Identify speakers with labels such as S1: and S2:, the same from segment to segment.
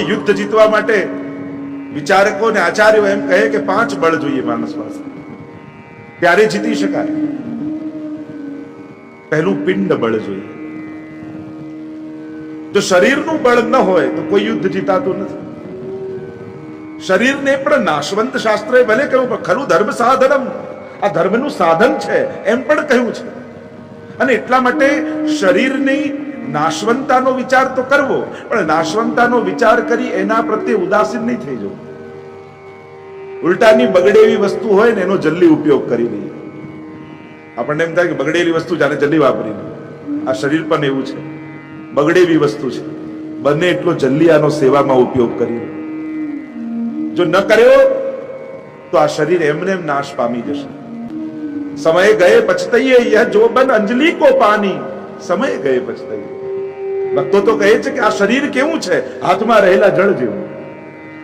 S1: યુદ્ધ જીતવા માટે વિચારકો ને આચાર્યો એમ કહે કે પાંચ બળ જોઈએ માણસ પાસે. ત્યારે જીતી શકાય. પહેલું પિંડ બળ જોઈએ. જો શરીરનું બળ ન હોય તો કોઈ યુદ્ધ જીતાતું નથી. શરીરને પણ નાશવંત શાસ્ત્રએ ભલે કહ્યું, પણ ખરું ધર્મ સાધનમ. આ ધર્મનું સાધન છે, એમ પણ કહ્યું છે. અને એટલા માટે શરીરની નાશવંતાનો વિચાર તો કરવો, પણ નાશવંતાનો વિચાર કરી એના પ્રત્યે ઉદાસીન નહીં થઈ જવું. ઉલટાની બગડેલી વસ્તુ હોય ને એનો જલ્દી ઉપયોગ કરી લઈએ. આપણને એમ થાય કે બગડેલી વસ્તુ જાણે જલ્દી વાપરી આ શરીર પણ એવું છે. બગડેલી વસ્તુ છે. બને એટલો જલ્દી આનો સેવામાં ઉપયોગ કરી જો ન કર્યો, તો આ શરીર એમને એમ નાશ પામી જશે. સમય ગયે પછતાઈએ યહ જો બન અંજલિ કો પાની. સમય ગયે પછતઈએ. ભક્તો તો કહે છે કે આ શરીર કેવું છે? હાથમાં રહેલા જળ જેવું.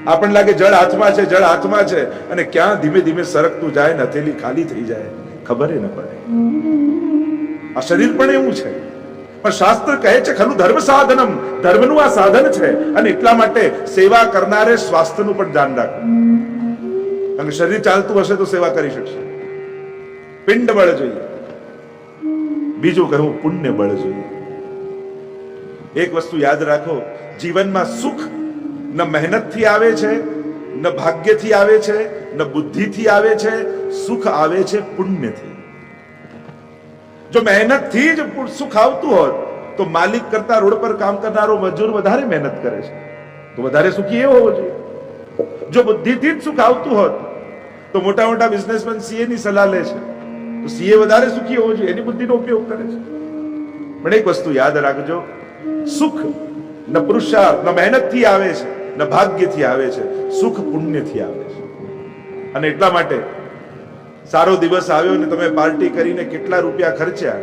S1: આપણને લાગે જળ હાથમાં છે, જળ હાથમાં છે, અને ક્યાં ધીમે ધીમે સરકતું જાય ને હથેલી ખાલી થઈ જાય, ખબર ન પડે. આ શરીર પણ એવું છે. પણ શાસ્ત્ર કહે છે ખરું ધર્મ સાધનમ. ધર્મનું આ સાધન છે, અને એટલા માટે સેવા કરનારે સ્વાસ્થ્યનું પણ ધ્યાન રાખવું. કારણ શરીર ચાલતું હશે તો સેવા કરી શકશે. પિંડ બળ જોઈએ. બીજું કહ્યું પુણ્ય બળ જોઈએ. એક વસ્તુ યાદ રાખો, જીવનમાં સુખ ન મહેનતથી આવે છે, ન ભાગ્યથી આવે છે, ન બુદ્ધિથી આવે છે, સુખ આવે છે પુણ્યથી. જો મહેનતથી જ સુખ આવતું હોત, તો માલિક કરતા રોડ પર કામ કરનારો મજૂર વધારે મહેનત કરે છે. તો વધારે સુખી એ હોવો જોઈએ. જો બુદ્ધિથી જ સુખ આવતું હોત, તો મોટા મોટા બિઝનેસમેન સીએ ની સલાહ લે છે. તો સીએ વધારે સુખી હોવો જોઈએ, એની બુદ્ધિનો ઉપયોગ કરે છે. પણ એક વસ્તુ યાદ રાખજો સુખ ન પુરુષાર્થ ન મહેનતથી આવે છે, ન ભાગ્યથી આવે છે, સુખ પુણ્યથી આવે છે. અને એટલા માટે સારો દિવસ આવ્યો ને તમે પાર્ટી કરીને કેટલા રૂપિયા ખર્ચ્યા,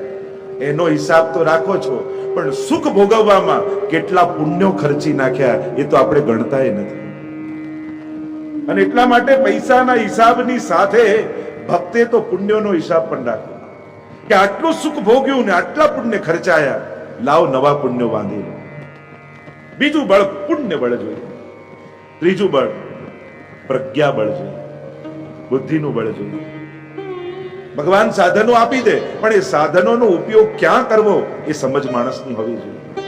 S1: એનો હિસાબ તો રાખો છો, પણ સુખ ભોગવવામાં કેટલા પુણ્યો ખર્ચી નાખ્યા, એ તો આપણે ગણતાય નથી. અને એટલા માટે પૈસાના હિસાબની સાથે ભક્તે તો પુણ્યોનો હિસાબ પણ રાખ્યો કે આટલું સુખ ભોગ્યું ને આટલા પુણ્ય ખર્ચાયા લાવ નવા પુણ્યો બાંધી બીજું બળ પુણ્ય બળ જોઈએ. ત્રીજું બળ પ્રજ્ઞા બળ જોઈએ. બુદ્ધિનું બળ જોઈએ. ભગવાન સાધનો આપી દે, પણ એ સાધનોનો ઉપયોગ ક્યાં કરવો એ સમજ માણસની હોવી જોઈએ.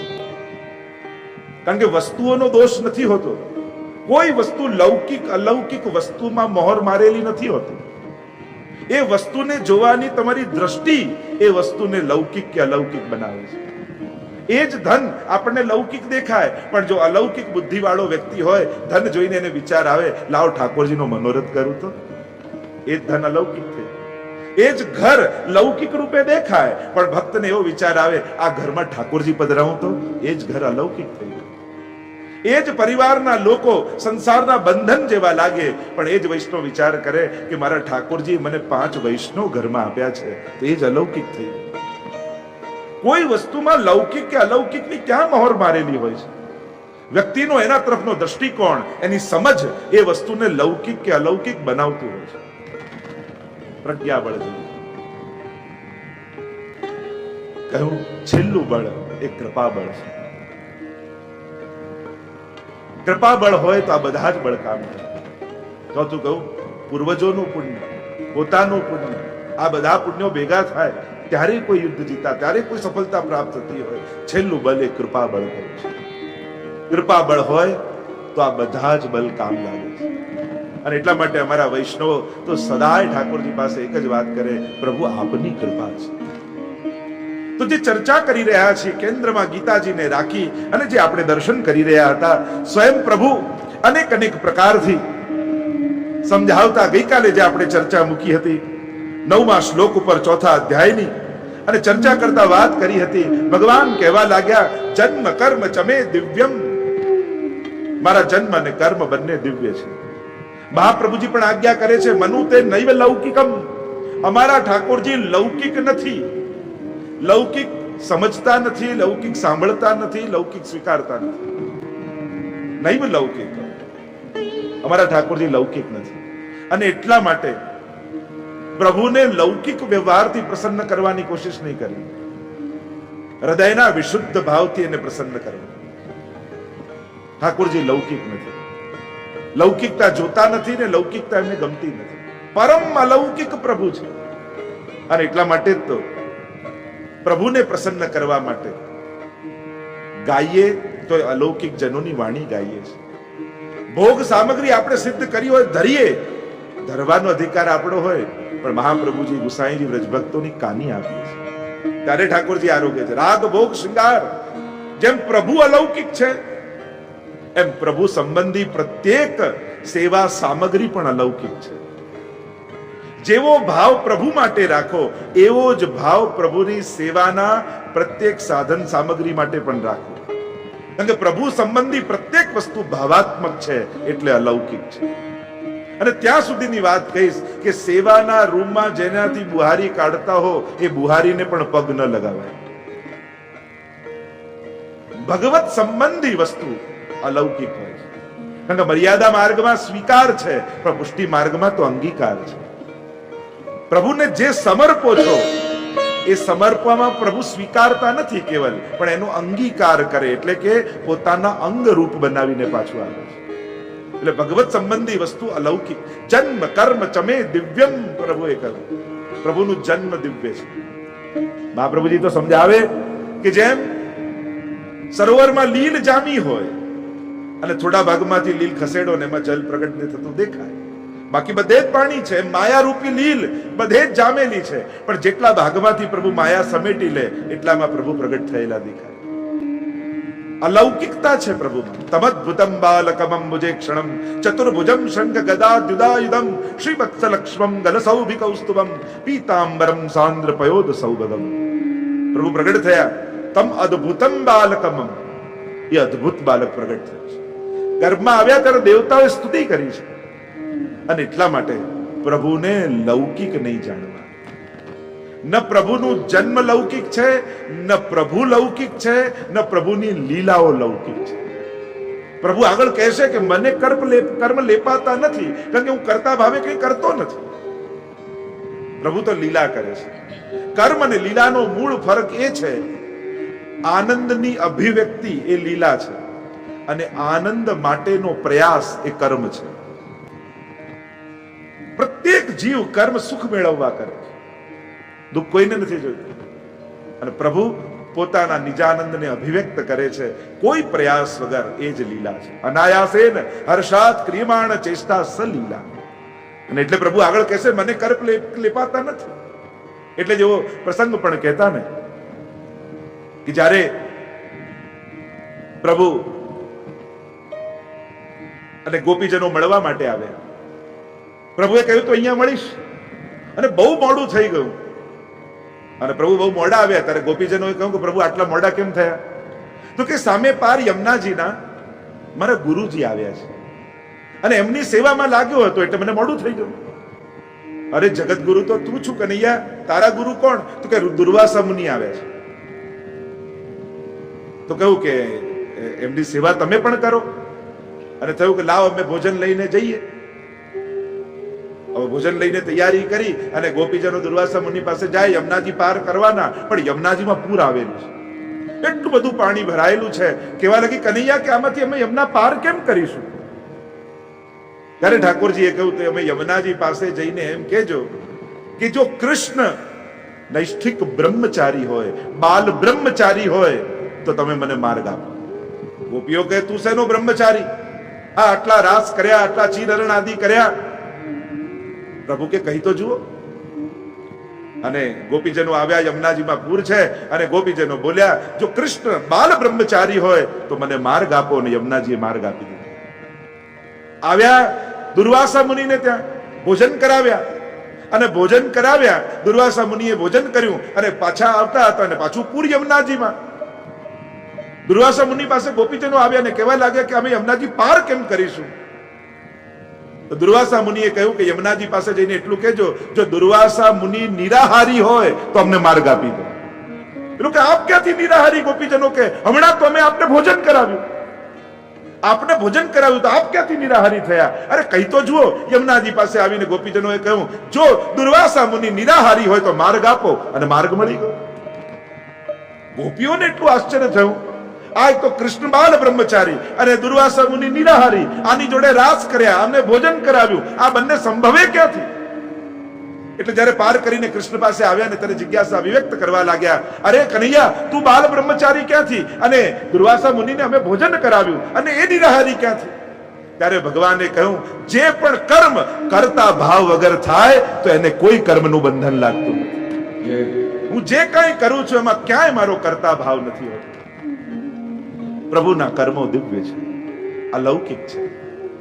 S1: કારણ કે વસ્તુઓનો દોષ નથી હોતો. કોઈ વસ્તુ લૌકિક, અલૌકિક વસ્તુમાં મોહર મારેલી નથી હોતી. એ વસ્તુને જોવાની તમારી દ્રષ્ટિ એ વસ્તુને લૌકિક કે અલૌકિક બનાવે છે. એ જ ધન આપણને લૌકિક દેખાય. પણ જો અલૌકિક બુદ્ધિવાળો વ્યક્તિ હોય, ધન જોઈને એને વિચાર આવે, લાવ ઠાકોરજીનો મનોરથ કરું તો? એ ધન અલૌકિક છે. એ જ ઘર લૌકિક રૂપે દેખાય. પણ ભક્તને એવો વિચાર આવે, આ ઘરમાં ઠાકોરજી પધરાવું તો? એ જ ઘર અલૌકિક થઈ ગયું. એ જ પરિવારના લોકો સંસારના બંધન જેવા લાગે. પણ એ જ વૈષ્ણવ વિચાર કરે કે મારા ઠાકોરજી મને પાંચ વૈષ્ણવ ઘરમાં આપ્યા છે. તો એ જ અલૌકિક થઈ કોઈ વસ્તુમાં લૌકિક કે અલૌકિકની ક્યાં મહોર મારેલી હોય છે? વ્યક્તિનો એના તરફનો દ્રષ્ટિકોણ, એની સમજ એ વસ્તુને લૌકિક કે અલૌકિક બનાવતું હોય છે. પ્રજ્ઞા બળ કહ્યું, છેલ્લું બળ એ કૃપા બળ છે. કૃપા બળ હોય તો આ બધા જ બળ કામ કરે. ચોથું કહું, પૂર્વજોનું પુણ્ય, પોતાનું પુણ્ય, આ બધા પુણ્યો ભેગા થાય. ત્યારે કોઈ યુદ્ધ જીતા, ત્યારે કોઈ સફળતા પ્રાપ્ત થતી હોય. છેલ્લું બલ એ કૃપા બળ હોય. કૃપા બળ હોય તો આ બધા જ બલ કામ લાગે છે અને એટલા માટે અમારા વૈષ્ણવો તો સદાય ઠાકોરજી પાસે એક જ વાત કરે, પ્રભુ, આપની કૃપા છે. તો જે ચર્ચા કરી રહ્યા છીએ, કેન્દ્રમાં ગીતાજીને રાખી અને જે આપણે દર્શન કરી રહ્યા હતા, સ્વયં પ્રભુ અનેક અનેક પ્રકારથી સમજાવતા ગઈકાલે જે આપણે ચર્ચા મૂકી હતી નવમા શ્લોક ઉપર ચોથા અધ્યાયની અને ચર્ચા કરતા વાત કરી હતી. ભગવાન કહેવા લાગ્યા, જન્મ, કર્મ, ચમે દિવ્યમ. મારા જન્મ અને કર્મ બંને દિવ્ય છે. મહાપ્રભુજી પણ આજ્ઞા કરે છે, મનુ તે નૈવ લૌકિકમ. અમારા ઠાકોરજી લૌકિક નથી. લૌકિક સમજતા નથી, લૌકિક સાંભળતા નથી, લૌકિક સ્વીકારતા નથી. નૈવ લૌકિક. અમારા ઠાકોરજી લૌકિક નથી. અને એટલા માટે પ્રભુને લૌકિક વ્યવહારથી પ્રસન્ન કરવાની કોશિશ નહીં કરી હૃદયના વિશુદ્ધ ભાવથી એને પ્રસન્ન કરવા. ઠાકોરજી લૌકિક નથી. લૌકિકતા જોતા નથી ને લૌકિકતા એમને ગમતી નથી. પરમ અલૌકિક પ્રભુ છે. અને એટલા માટે જ તો પ્રભુને પ્રસન્ન કરવા માટે ગાઈએ તો અલૌકિક જનોની વાણી ગાઈએ છે. ભોગ સામગ્રી આપણે સિદ્ધ કરી હોય, ધરીએ. ધરવાનો અધિકાર આપણો હોય. પણ મહાપ્રભુજી ગુસાઈજી વ્રજભક્તોની કાની આપી છે. ત્યારે ઠાકોરજી આરોગ્ય છે. રાગ, ભોગ, શૃંગાર, જેમ પ્રભુ અલૌકિક છે, એમ પ્રભુ સંબંધી પ્રત્યેક સેવા સામગ્રી પણ અલૌકિક છે. જેવો ભાવ પ્રભુ માટે રાખો, એવો જ ભાવ પ્રભુની સેવાના પ્રત્યેક સાધન સામગ્રી માટે પણ રાખો. કારણ કે પ્રભુ સંબંધી પ્રત્યેક વસ્તુ ભાવાત્મક છે, એટલે અલૌકિક છે. અને ત્યાં સુધીની વાત કહીશ કે સેવાના રૂમમાં જેનાથી બુહારી કાઢતા હો, એ બુહારીને પણ પગ ન લગાવાય. ભગવત સંબંધી વસ્તુ અલૌકિક હોય છે. કારણ કે મર્યાદા માર્ગમાં સ્વીકાર છે, પણ પુષ્ટિ માર્ગમાં તો અંગીકાર છે. પ્રભુને જે સમર્પો છો, એ સમર્પવામાં પ્રભુ સ્વીકારતા નથી કેવલ, પણ એનો અંગીકાર કરે, એટલે કે પોતાના અંગ રૂપ બનાવીને પાછું આવે છે. એટલે ભગવત સંબંધી વસ્તુ અલૌકિક. જન્મ, કર્મ, ચમે, દિવ્યમ પ્રભુએ કહ્યું પ્રભુનું જન્મ દિવ્ય છે. મહાપ્રભુજી તો સમજાવે કે જેમ સરોવરમાં લીલ જામી હોય અને થોડા ભાગમાંથી લીલ ખસેડો ને એમાં જલ પ્રગટ ને થતું, દેખાય. બાકી બધે જ પાણી છે, માયારૂપી લીલ બધે જ જામેલી છે. પણ જેટલા ભાગમાંથી પ્રભુ માયા સમેટી લે, એટલામાં પ્રભુ પ્રગટ થયેલા દેખાય. અલૌકિકતા છે પ્રભુ તમદ્ભુતમ બાલકમમ ભુજે ક્ષણમ ચતુર્ભુજમ શંખ ગદા દ્યુદાયુધમ શ્રી વત્સલક્ષ્મમ ગલસૌભિકૌસ્તુભમ પીતાંબરમ સાંદ્ર પયોદ સૌભગમ પ્રભુ પ્રગટ થયા તમ અદ્ભુતમ બાલકમમ એ અદ્ભુત બાલક પ્રગટ થયા છે। ગર્ભમાં આવ્યા ત્યારે દેવતાઓએ સ્તુતિ કરી છે। અને એટલા માટે પ્રભુને લૌકિક નહીં જાણવા ન પ્રભુનું જન્મ લૌકિક છે, ન પ્રભુ લૌકિક છે, ન પ્રભુની લીલાઓ લૌકિક છે. પ્રભુ આગળ કહેશે કે મને કર્મ કર્મ લેપાતા નથી, કારણ કે હું કરતા ભાવે કંઈ કરતો નથી. પ્રભુ તો લીલા કરે છે. કર્મ અને લીલાનો મૂળ ફરક એ છે, આનંદની અભિવ્યક્તિ એ લીલા છે, અને આનંદ માટેનો પ્રયાસ એ કર્મ છે. પ્રત્યેક જીવ કર્મ સુખ મેળવવા કરે છે. દુઃખ કોઈને નથી જોયું. અને પ્રભુ પોતાના નિજાનંદને અભિવ્યક્ત કરે છે. કોઈ પ્રયાસ વગર એ જ લીલા છે. અનાયાસેન હર્ષાત ક્રિયમાણ ચેષ્ટા સલીલા અને એટલે પ્રભુ આગળ કહેશે, મને કર્પ લેપાતા નથી. એટલે જેવો પ્રસંગ પણ કહેતા ને, કે જ્યારે પ્રભુ અને ગોપીજનો મળવા માટે આવ્યા, પ્રભુએ કહ્યું, તો અહીંયા મળીશ. અને બહુ મોડું થઈ ગયું. અને પ્રભુ બહુ મોડા આવ્યા ત્યારે ગોપીજનોએ કહ્યું કે પ્રભુ આટલા મોડા કેમ થયા? તો કે સામે પાર યમુનાજીના મારા ગુરુજી આવ્યા છે. અને એમની સેવામાં લાગ્યો હતો એટલે મને મોડું થઈ ગયું. અરે જગત ગુરુ તો તું છું કનૈયા, તારા ગુરુ કોણ? તો કે દુર્વાસા મુનિ આવ્યા છે. તો કહ્યું કે એમની સેવા તમે પણ કરો. અને થયું કે લાવ અમે ભોજન લઈને જઈએ. ભોજન લઈને તૈયારી કરી અને ગોપીજનો દુર્વાસા મુનિ પાસે જાય, યમુનાજી પાર કરવાના. પણ યમુનાજીમાં પૂર આવેલું છે. એટલું બધું પાણી ભરાયેલું છે. કેવા લાગી, કનૈયા, કે આમાંથી અમે યમુના પાર કેમ કરીશું? ત્યારે ઠાકોરજીએ કહ્યું, તો અમે યમુનાજી પાસે જઈને એમ કહેજો કે જો કૃષ્ણ નૈષ્ઠિક બ્રહ્મચારી હોય, બાલ બ્રહ્મચારી હોય, તો તમે મને માર્ગ આપો. ગોપીઓ કહે, તું શેનો બ્રહ્મચારી? આ આટલા રાસ કર્યા, આટલા ચીરરણ આદિ કર્યા પ્રભુ કે કહી તો જુઓ. અને ગોપીજનો આવ્યા, યમુનાજીમાં પૂર છે, અને ગોપીજનો બોલ્યા, જો કૃષ્ણ બાલ બ્રહ્મચારી હોય, તો મને માર્ગ આપો. અને યમુનાજીએ માર્ગ આપી દીધો. આવ્યા, દુર્વાસા મુનિને ત્યાં ભોજન કરાવ્યા. અને ભોજન કરાવ્યા, દુર્વાસા મુનિએ ભોજન કર્યું અને પાછા આવતા હતા અને પાછું પૂર યમુનાજીમાં. દુર્વાસા મુનિ પાસે ગોપીજનો આવ્યા અને કહેવા લાગ્યા કે અમે યમુનાજી પાર કેમ કરીશું? દુર્વાસા મુનિએ કહ્યું કે યમુનાજી પાસે જઈને એટલું કહેજો, જો દુર્વાસા મુનિ નિરાહારી હોય તો અમને માર્ગ આપી દો. એટલું કે આપ ક્યાંથી નિરાહારી ગોપીજનો કે? હમણાં તો અમે આપને ભોજન કરાવ્યું. આપને ભોજન કરાવ્યું તો આપ ક્યાંથી નિરાહારી થયા? અરે કઈ તો જુઓ, યમુનાજી પાસે આવીને ગોપીજનોએ કહ્યું, જો દુર્વાસા મુનિ નિરાહારી હોય તો માર્ગ આપો અને માર્ગ મળી ગયો. ગોપીઓને એટલું આશ્ચર્ય થયું. આ તો કૃષ્ણ બાલ બ્રહ્મચારી અને દુર્વાસા મુનિ નિરાહારી આની જોડે રાસ કર્યા અમને ભોજન કરાવ્યું. આ બંને સંભવે ક્યાંથી? એટલે જ્યારે પાર કરીને કૃષ્ણ પાસે આવ્યા ને ત્યારે જિજ્ઞાસા વિવ્યક્ત કરવા લાગ્યા અરે કનૈયા તું બાલ બ્રહ્મચારી ક્યાંથી? અને દુર્વાસા મુનિને અમે ભોજન કરાવ્યું. અને એ નિરાહારી ક્યાંથી? ત્યારે ભગવાને કહ્યું જે પણ કર્મ કરતા ભાવ વગર થાય તો એને કોઈ કર્મનું બંધન લાગતું નથી. હું જે કાંઈ કરું છું એમાં ક્યાંય મારો કરતા ભાવ નથી હોતો. પ્રભુના કર્મો દિવ્ય છે. અલૌકિક છે.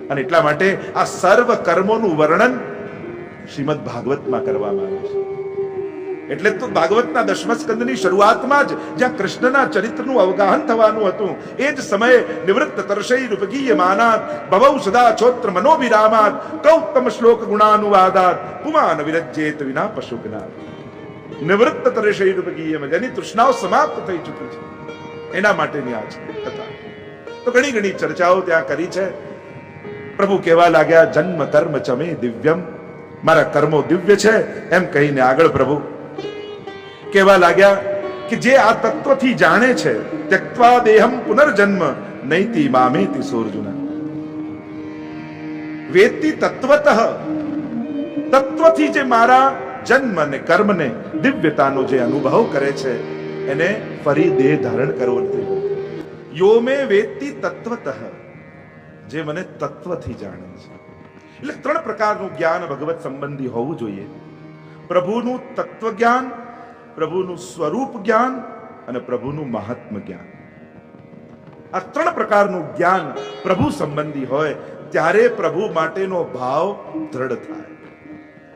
S1: અને એટલા માટે આ સર્વ કર્મોનું વર્ણન શ્રીમદ ભાગવતમાં કરવામાં આવે છે. એટલે તો ભાગવતના દશમ સ્કંદની શરૂઆતમાં જ જ્યાં કૃષ્ણના ચરિત્રનું અવગાહન થવાનું હતું, એ જ સમયે નિવૃત્ત તર્ષૈ રૂપકીય માનાત, ભવૌ સદા છોત્ર મનોવિરામાત કૌતમ શ્લોક ગુણાનુવાદાત, પુમાન વિરજ્જેત વિના પશુજ્ઞાત નિવૃત્ત તર્ષૈ રૂપકીય જેની તૃષ્ણાઓ સમાપ્ત થઈ ચૂકી છે. એના માટેની આ કથા. તો ઘણી ઘણી ચર્ચાઓ ત્યાં કરી છે. પ્રભુ કહેવા લાગ્યા, જન્મ, કર્મ, ચમે, દિવ્યમ. મારા કર્મો દિવ્ય છે. એમ કહીને આગળ પ્રભુ કહેવા લાગ્યા કે જે આ તત્વથી જાણે છે ત્યક્વા દેહમ પુનર્જન્મ, નૈતિ મામેતિ સોર્જુના. વેતી તત્વત, તત્વથી જે મારા જન્મ ને કર્મને દિવ્યતાનો જે અનુભવ કરે છે એને ફરી દેહ ધારણ કરવો નથી યો મે વેતી તત્વતઃ, જે મને તત્વથી જાણે છે. એટલે ત્રણ પ્રકારનું જ્ઞાન ભગવત સંબંધી હોવું જોઈએ. પ્રભુનું તત્વ જ્ઞાન પ્રભુનું સ્વરૂપ જ્ઞાન અને પ્રભુનું મહાત્મ જ્ઞાન. આ ત્રણ પ્રકારનું જ્ઞાન પ્રભુ સંબંધી હોય, ત્યારે પ્રભુ માટેનો ભાવ દ્રઢ થાય.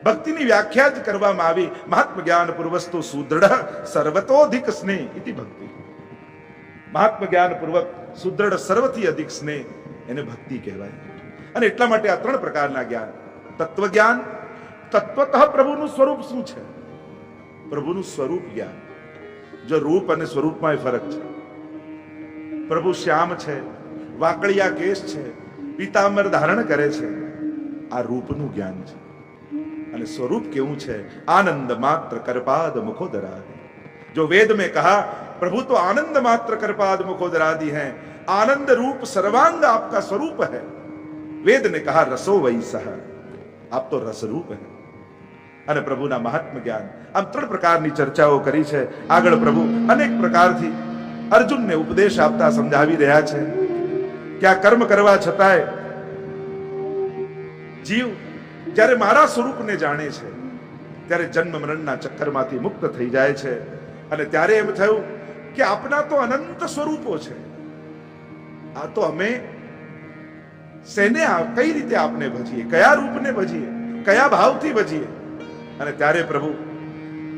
S1: ભક્તિની વ્યાખ્યા જ કરવામાં આવી. મહાત્મ જ્ઞાન પૂર્વસ્તુ સુદૃઢ સર્વતોધિક સ્નેહ ઇતિ ભક્તિ. મહાત્મ જ્ઞાન પૂર્વક સુદૃઢ સર્વથી અધિક સ્નેહ એને ભક્તિ કહેવાય. અને એટલા માટે આ ત્રણ પ્રકારના જ્ઞાન. તત્વ જ્ઞાન તત્વતઃ પ્રભુનું સ્વરૂપ શું છે? પ્રભુનું સ્વરૂપ જ્ઞાન. જો રૂપ અને સ્વરૂપમાં ફરક છે. પ્રભુ શ્યામ છે વાકડિયા કેશ છે, પીતાંબર ધારણ કરે છે. આ રૂપનું જ્ઞાન છે. અને સ્વરૂપ કેવું છે આનંદ માત્ર કરપાદ મુખોદરાદि जो वेद में कहा प्रभु तो आनंद मात्र करपाद मुखोदरादि हैं आनंद रूप सर्वांग आपका स्वरूप है वेद ने कहा रसो वही सह આપ તો રસરૂપ હે અને પ્રભુના મહાત્મ જ્ઞાન આમ ત્રણ પ્રકારની ચર્ચાઓ કરી છે આગળ પ્રભુ અનેક પ્રકારથી અર્જુનને ઉપદેશ આપતા સમજાવી રહ્યા છે કે આ કર્મ કરવા છતાંય જીવ જ્યારે મારા સ્વરૂપને જાણે છે, ત્યારે જન્મ મરણના ચક્કરમાંથી મુક્ત થઈ જાય છે. અને ત્યારે એમ થયું કે આપના તો અનંત સ્વરૂપો છે. આ તો અમે સેને કઈ રીતે આપને ભજીએ? કયા રૂપને ભજીએ? કયા ભાવથી ભજીએ? અને ત્યારે પ્રભુ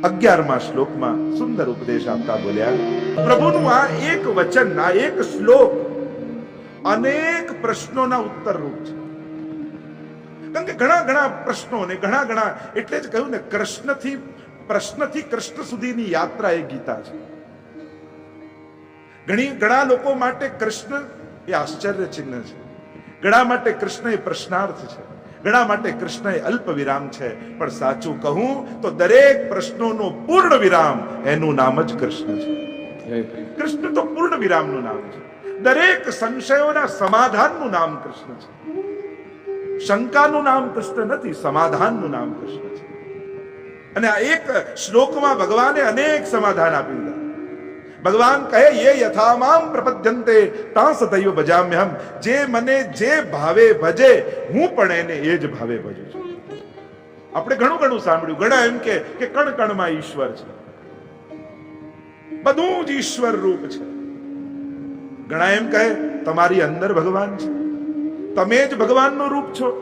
S1: અગિયારમા શ્લોકમાં સુંદર ઉપદેશ આપતા બોલ્યા, પ્રભુનું આ એક વચન, આ એક શ્લોક અનેક પ્રશ્નોના ઉત્તર રૂપ છે. કારણ કે ઘણા ઘણા પ્રશ્નો ને ઘણા ઘણા એટલે જ કહ્યું ને કૃષ્ણથી પ્રશ્નથી કૃષ્ણ સુધીની યાત્રા એ ગીતા છે. ઘણી ઘણા લોકો માટે કૃષ્ણ એ આશ્ચર્ય ચિહ્ન છે. ઘણા માટે કૃષ્ણ એ પ્રશ્નાર્થ છે. ઘણા માટે કૃષ્ણ એ અલ્પ વિરામ છે. પણ સાચું કહું તો દરેક પ્રશ્નોનો પૂર્ણ વિરામ એનું નામ જ કૃષ્ણ છે. કૃષ્ણ તો પૂર્ણ વિરામનું નામ છે. દરેક સંશયોના સમાધાનનું નામ કૃષ્ણ છે. શંકાનું નામ કૃષ્ણ નથી, સમાધાનનું નામ કૃષ્ણ છે. અને આ એક શ્લોકમાં ભગવાને અનેક સમાધાન આપી દીધા ભગવાન કહે, યે યથામામ પ્રપદ્યંતે તાસ દૈવ ભજામ્યહમ. જે મને જે ભાવે ભજે, હું પણ એને એ જ ભાવે ભજું છું. આપણે ઘણું ઘણું સાંભળ્યું. ઘણા એમ કે કે કણ કણમાં ઈશ્વર છે. બધું જ ઈશ્વર રૂપ છે. ઘણા એમ કહે, તમારી અંદર ભગવાન છે. તમે જ ભગવાનનું રૂપ છો.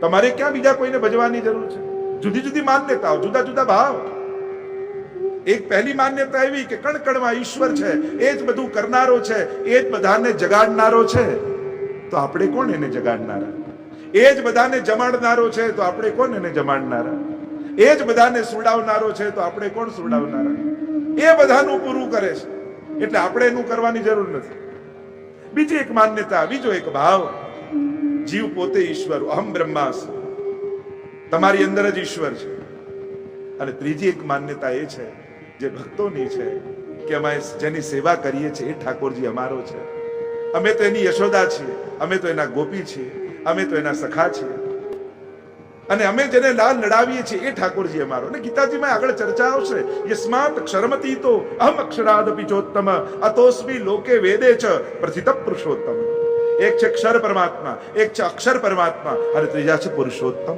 S1: તમારે ક્યાં બીજા કોઈને ભજવાની જરૂર છે? જુદી જુદી માન્યતાઓ, જુદા જુદા ભાવ. એક પહેલી માન્યતા એવી કે કણ કણમાં ઈશ્વર છે, એ જ બધું કરનારો છે, એ જ બધાને જગાડનારો છે. તો આપણે કોણ એને જગાડનારા? એ જ બધાને જમાડનારો છે, તો આપણે કોણ એને જમાડનારા? એ જ બધાને સુડાવનારો છે, તો આપણે કોણ સુડાવનારા? એ બધાનું પૂરું કરે છે. એટલે આપણે એનું કરવાની જરૂર નથી. બીજી એક માન્યતા, બીજો એક ભાવ. જીવ પોતે ઈશ્વર, અહમ બ્રહ્માસ્મિ તમારી અંદર જ ઈશ્વર છે. અને ત્રીજી એક માન્યતા એ છે, જે ભક્તોની છે, કે અમે જેની સેવા કરીએ છીએ એ ઠાકોરજી અમારો છે. અમે તો એની યશોદા છીએ, અમે તો એના ગોપી છીએ, અમે તો એના સખા છીએ. અને અમે જેને લાલ લડાવીએ છીએ એ ઠાકોરજી અમારો. અને ગીતાજીમાં આગળ ચર્ચા આવશે, યસ્માત ક્ષરમતી તો અહમ અક્ષરાદ પિચોત્તમ અતોસ્મી લોકે વેદે ચ પ્રથિત પુરુષોત્તમ. એક છે ક્ષર પરમાત્મા, એક છે અક્ષર પરમાત્મા. અને ત્રીજા છે પુરુષોત્તમ.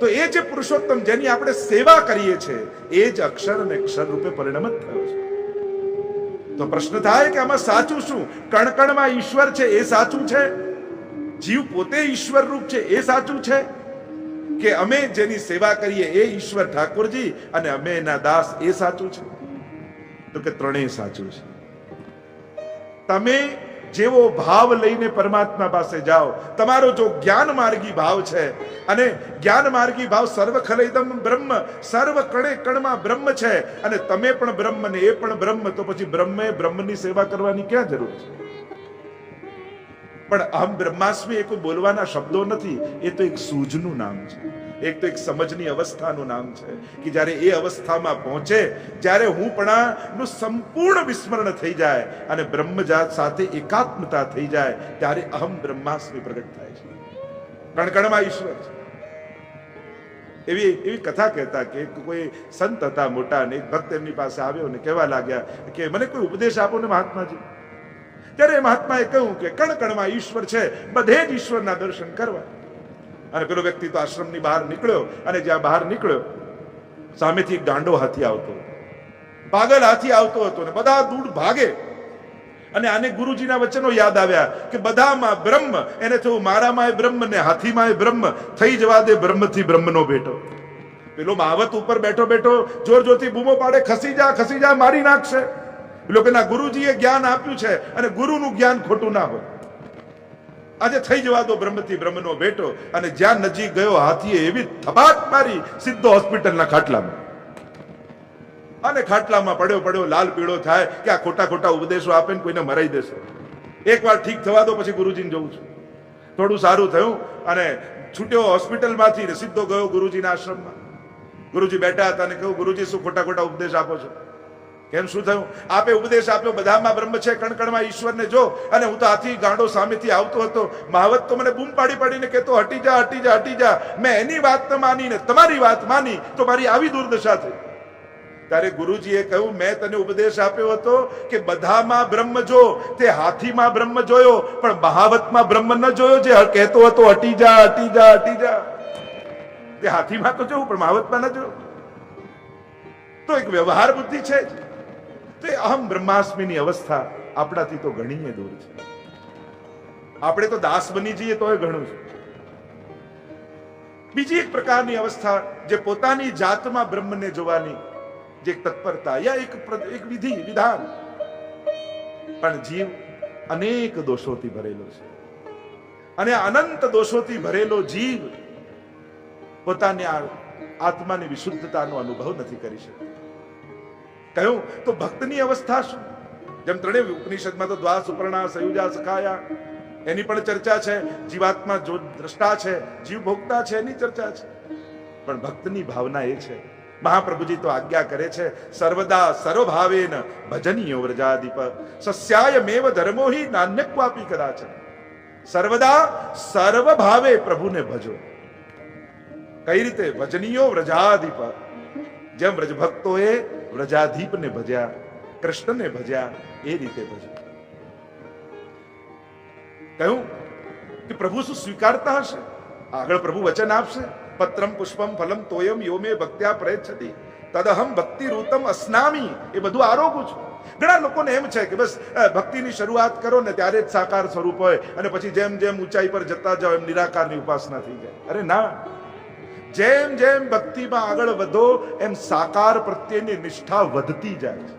S1: તો એ જે પુરુષોત્તમ જેની આપણે સેવા કરીએ છીએ એ જ અક્ષર અને અક્ષર રૂપે પરિણમત થયો છે. તો પ્રશ્ન થાય કે આમાં સાચું શું? કણ કણમાં ઈશ્વર છે, એ સાચું છે? જીવ પોતે ઈશ્વર રૂપ છે, એ સાચું છે? કે અમે જેની સેવા કરીએ, એ ઈશ્વર ઠાકોરજી અને અમે એના દાસ, એ સાચું છે? તો કે ત્રણેય સાચું છે. તમે જેવો ભાવ લઈને પરમાત્મા પાસે જાઓ, તમારો જો જ્ઞાન માર્ગી ભાવ છે, અને જ્ઞાન માર્ગી ભાવ સર્વ ખલૈદમ બ્રહ્મ સર્વ કણે કણમાં બ્રહ્મ છે, અને તમે પણ બ્રહ્મ ને એ પણ બ્રહ્મ, તો પછી બ્રહ્મે બ્રહ્મની સેવા કરવાની ક્યાં જરૂર છે? પણ અહમ બ્રહ્માસ્મી એ કોઈ બોલવાના શબ્દો નથી, એ તો એક સૂઝનું નામ છે. એક તો એક સમજની અવસ્થાનું નામ છે કે જ્યારે એ અવસ્થામાં પહોંચે, જ્યારે હું પણ સંપૂર્ણ વિસ્મરણ થઈ જાય અને બ્રહ્મજાત સાથે એકાત્મતા થઈ જાય, ત્યારે અહમ બ્રહ્માસ્મી પ્રગટ થાય છે. કણકણમાં ઈશ્વર છે. એવી એવી કથા કહેતા કે કોઈ સંત હતા મોટા ને ભક્ત એમની પાસે આવ્યો ને કહેવા લાગ્યા કે મને કોઈ ઉપદેશ આપો ને મહાત્માજી? ત્યારે મહાત્માએ કહ્યું કે કણકણમાં ઈશ્વર છે, બધે જ ઈશ્વરના દર્શન કરવા. અને પેલો વ્યક્તિ તો આશ્રમની બહાર નીકળ્યો અને જ્યાં બહાર નીકળ્યો, સામેથી એક ગાંડો હાથી આવતો પાગલ હાથી આવતો હતો ને બધા દૂર ભાગે. અને આને ગુરુજીના વચનો યાદ આવ્યા કે બધામાં બ્રહ્મ, એને થયું મારામાં બ્રહ્મ ને હાથીમાં બ્રહ્મ, થઈ જવા દે બ્રહ્મથી બ્રહ્મનો બેટો પેલો માવત ઉપર બેઠો બેઠો જોર જોરથી બૂમો પાડે, ખસી જા ખસી જા, મારી નાખશે. કે ગુરુજીએ જ્ઞાન આપ્યું છે અને ગુરુનું જ્ઞાન ખોટું ના હોય. આજે થઈ જવા દો બ્રહ્મથી બ્રહ્મનો બેટો. અને જ્યાં નજીક ગયો હાથીએ એવી થપાટ મારી સીધો હોસ્પિટલના ખાટલામાં. અને ખાટલામાં પડ્યો પડ્યો લાલ પીળો થાય કે આ ખોટા ખોટા ઉપદેશો આપે ને કોઈને મરાઈ દેશે. એકવાર ઠીક થવા દો, પછી ગુરુજીને જવું છું. થોડું સારું થયું અને છૂટ્યો હોસ્પિટલમાંથી ને સીધો ગયો ગુરુજીના આશ્રમમાં. ગુરુજી બેઠા હતા અને કહ્યું, ગુરુજી, શું ખોટા ખોટા ઉપદેશ આપો છો? કેમ શું થયું? આપે ઉપદેશ આપ્યો, બધામાં બ્રહ્મ છે, કણકણમાં ઈશ્વરને જો, અને હું તો હાથી ગાંડો સામેથી આવતો હતો. મહાવત તો મને બૂમ પાડી પાડીને કહેતો, હટી જા હટી જા હટી જા. મેં એની વાત ન માની ને તમારી વાત માની, તો મારી આવી દુર્દશા થઈ. ત્યારે ગુરુજીએ કહ્યું, મેં તને ઉપદેશ આપ્યો હતો કે બધામાં બ્રહ્મ જો, તે હાથીમાં બ્રહ્મ જોયો, પણ મહાવતમાં બ્રહ્મ ન જોયો જે કહેતો હતો, હટી જા હટી જા હટી જા. તે હાથીમાં તો જોયું, પણ મહાવતમાં ન જોયું. તો એક વ્યવહાર બુદ્ધિ છે જ. તો એ અહમ બ્રહ્માસ્મીની અવસ્થા આપણાથી તો ઘણી દૂર છે. આપણે તો દાસ બની જઈએ તો એ ઘણું છે. બીજી એક પ્રકારની અવસ્થા જે પોતાની જાતમાં બ્રહ્મને જોવાની જે તત્પરતા યા એક એક વિધિ, વિધાન. પણ જીવ અનેક દોષોથી ભરેલો છે. અને અનંત દોષોથી ભરેલો જીવ પોતાની આત્માની વિશુદ્ધતાનો અનુભવ નથી કરી શકતો. કહ્યું, તો ભક્તની અવસ્થા શું? જેમ ત્રણેય ઉપનિષદમાં તો દ્વા સુપર્ણા સયુજા સખાયા. એની પણ ચર્ચા છે, જીવાત્મા જો દ્રષ્ટા છે, જીવ ભોગતા છે, એની ચર્ચા છે. પણ ભક્તની ભાવના એ છે, મહાપ્રભુજી તો આજ્ઞા કરે છે, સર્વદા સર્વભાવેન ભજનીયો વ્રજાદીપ, સસ્યાય મેવ ધર્મો હિ નાન્યક્વાપી કદાચ સર્વદા સર્વભાવે પ્રભુને ભજો. કઈ રીતે? ભજનીયો વ્રજાદીપ. જેમ વ્રજ ભક્તોએ વ્રજાધીપને ભજ્યા, કૃષ્ણને ભજ્યા, એ રીતે ભજ્યા. કહ્યું કે પ્રભુ શું સ્વીકારતા હશે? આગળ પ્રભુ વચન આપશે, પત્રમ પુષ્પમ ફલમ તોયમ યોમે ભક્ત્યા પ્રયચ્છતિ, તદહમ ભક્તિ રૂતમ અસ્નામી, એ બધું આરોગું છું. ઘણા લોકોને એમ છે કે બસ ભક્તિની શરૂઆત કરો ને ત્યારે જ સાકાર સ્વરૂપ હોય અને પછી જેમ જેમ ઊંચાઈ પર જતા જાઓ એમ નિરાકારની ઉપાસના થઈ જાય. અરે ના જેમ જેમ ભક્તિમાં આગળ વધો, એમ સાકાર પ્રત્યેની નિષ્ઠા વધતી જાય છે.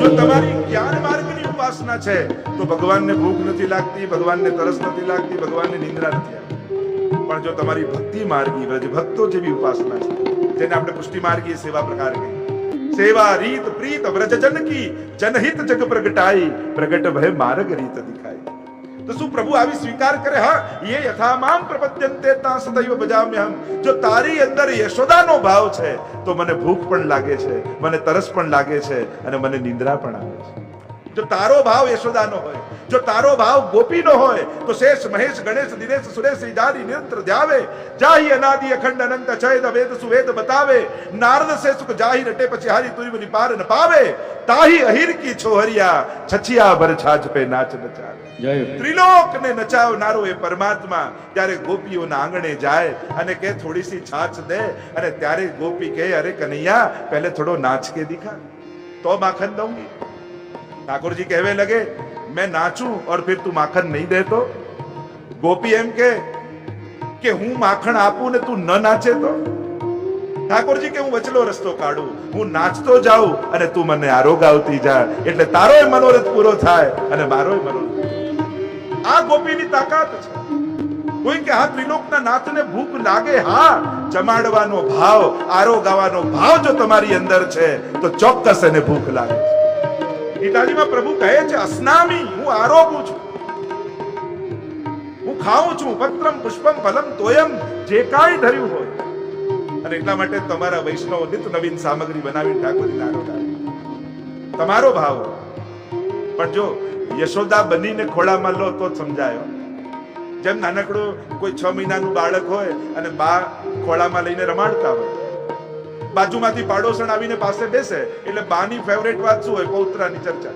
S1: જો તમારી જ્ઞાન માર્ગની ઉપાસના છે, તો ભગવાનને ભૂખ નથી લાગતી, ભગવાનને તરસ નથી લાગતી, ભગવાનને નિંદ્રા નથી પણ જો તમારી ભક્તિ માર્ગી વ્રજ ભક્તો જેવી ઉપાસના છે, જેને આપણે પુષ્ટિ માર્ગી સેવા પ્રકાર કહીએ. સેવા રીત પ્રીત વ્રજ જન કી, જનહિત જગ પ્રગટાઈ, પ્રગટ ભય માર્ગ રીત દિખાઈ તો શું પ્રભુ આવી સ્વીકાર કરે હા એ યથામામ પ્રપદ્યંતે તા સદૈવ બજામ્યહમ જો તારી અંદર યશોદાનો ભાવ છે તો મને ભૂખ પણ લાગે છે મને તરસ પણ લાગે છે અને મને નિંદ્રા પણ આવે છે જો તારો ભાવ યશોદાનો હોય જો તારો ભાવ ગોપીનો હોય તો શેષ મહેશ ગણેશ દિનેશ સુરેશ ઈજારી નિરંતર ધ્યાવે જાહી અનાદિ અખંડ અનંત છેદ વેદ સુવેદ બતાવે નારદ સુખ જાહી રટે પછી હારી તુરી બની પાર ન પાવે તાહી અહીર કી છોહરિયા છછિયા ભર છાજ પે નાચ નચાવે
S2: ત્રિલોક
S1: ને નચાવનારો એ પરમાત્મા ત્યારે ગોપીઓના આંગણે જાય અને કે થોડી સી છાછ દે. અને ત્યારે ગોપી કહે અરે કનૈયા પહેલે થોડો નાચ કે દિખા. તો માખન દઉંगी ठाकुर जी कहवे लगे मैं नाचूं और फिर तू माखन नहीं दे तो गोपी एम के કે હું માખણ આપું ને તું ન નાચે તો ઠાકોરજી કે હું વચલો રસ્તો કાઢું હું નાચતો જાઉં અને તું મને આરોગાવતી જા એટલે તારોય મનોરથ પૂરો થાય અને મારોય મનોરથ આ ગોપીની તાકાત છે કોઈ કે આ ત્રિલોકના નાથને ભૂખ લાગે હા જમાડવાનો ભાવ આરોગાવાનો ભાવ જો તમારી અંદર છે તો ચોક્કસ એને ભૂખ લાગે છે ગીતાજીમાં પ્રભુ કહે છે, અસ્નામી, હું આરોગું છું. હું ખાઉં છું પત્રમ પુષ્પમ, ફલમ, તોયમ, જે કાંઈ ધર્યું હોય. અને એટલા માટે તમારા વૈષ્ણવ નિત નવીન સામગ્રી બનાવી ઠાકોરજી આરોગાવે તમારો ભાવ. પણ જો યશોદા બનીને ખોળામાં લો તો સમજાયો. જેમ નાનકડું કોઈ છ મહિનાનું બાળક હોય અને બા ખોળામાં લઈને રમાડતા હોય બાજુમાંથી પાડોશણ આવીને પાસે બેસે, એટલે બાની ફેવરેટ વાત શું હોય? પૌત્રાની ચર્ચા.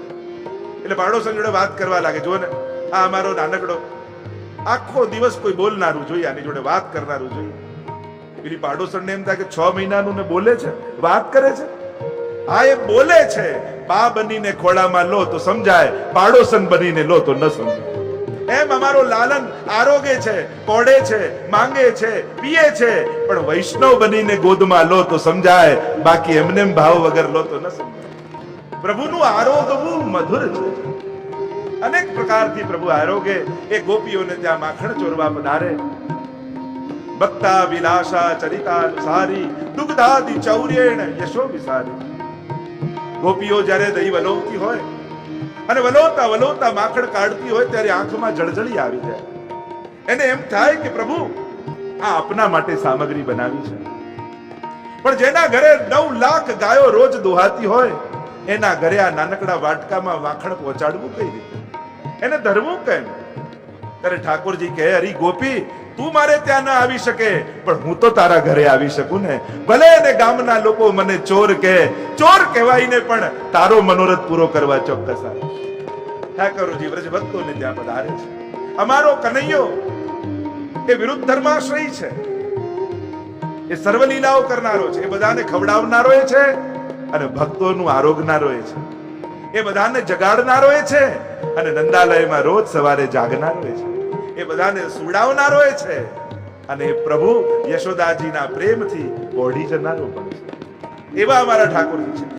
S1: એટલે પાડોશણ જોડે વાત કરવા લાગે જો ને, આ અમારો નાનકડો આખો દિવસ કોઈ બોલનારું જોઈએ, આની જોડે વાત કરનારું જોઈએ. પેલી પાડોશણને એમ થાય કે છ મહિનાનું ને બોલે છે, વાત કરે છે? હા, એ બોલે છે. બા બનીને ખોળામાં લો તો સમજાય પાડોશન બનીને લો તો ન સમજાય. એમ અમારો લાલન આરોગે છે કોડે છે, માંગે છે, પીએ છે. પણ વૈષ્ણવ બનીને ગોદમાં લો તો સમજાય, બાકી એમને એમ ભાવ વગર લો તો ન સમજાય. પ્રભુનું આરોગવું મધુર છે. અનેક પ્રકારથી પ્રભુ આરોગે, એ ગોપીઓને ત્યાં માખણ ચોરવા પધારે. ભક્તા વિલાસા ચરિતાનુસારી, દુગ્ધાદિ ચૌર્યેણ યશો વિસારી ગોપીઓ જ્યારે દહીં વલોવતી હોય અને વલોતા વલોતા માખણ કાઢતી હોય ત્યારે આંખમાં જળજળી આવી જાય. એને એમ થાય કે પ્રભુ, આ આપના માટે સામગ્રી બનાવી છે. પણ જેના ઘરે નવ લાખ ગાયો રોજ દોહાતી હોય, એના ઘરે આ નાનકડા વાટકામાં વાખણ પહોંચાડવું કઈ રીતે? એને ધરવું કેમ? ત્યારે ઠાકોરજી કહે, અરી ગોપી તું મારે ત્યાં ના આવી શકે, પણ હું તો તારા ઘરે આવી શકું ને. ભલે એને ગામના લોકો મને ચોર કહે, ચોર કહેવાયને પણ તારો મનોરથ પૂરો કરવા ચોક્કસ આવે. ઠાકોરજી વ્રજ ભક્તોને ત્યાં પધારે છે. અમારો કનૈયો એ વિરુદ્ધ ધર્માશ્રય છે. એ સર્વલીલાઓ કરનારો છે. એ બધાને ખવડાવનારો એ છે અને ભક્તોનું આરોગનારો એ છે. એ બધાને જગાડનારો એ છે અને નંદાલયમાં રોજ સવારે જાગનારો એ છે. એ બધાને સુડાવનારો એ છે. અને પ્રભુ યશોદાજીના પ્રેમથી ઓઢી જનારો પણ છે. એવા અમારા ઠાકોરજી છે.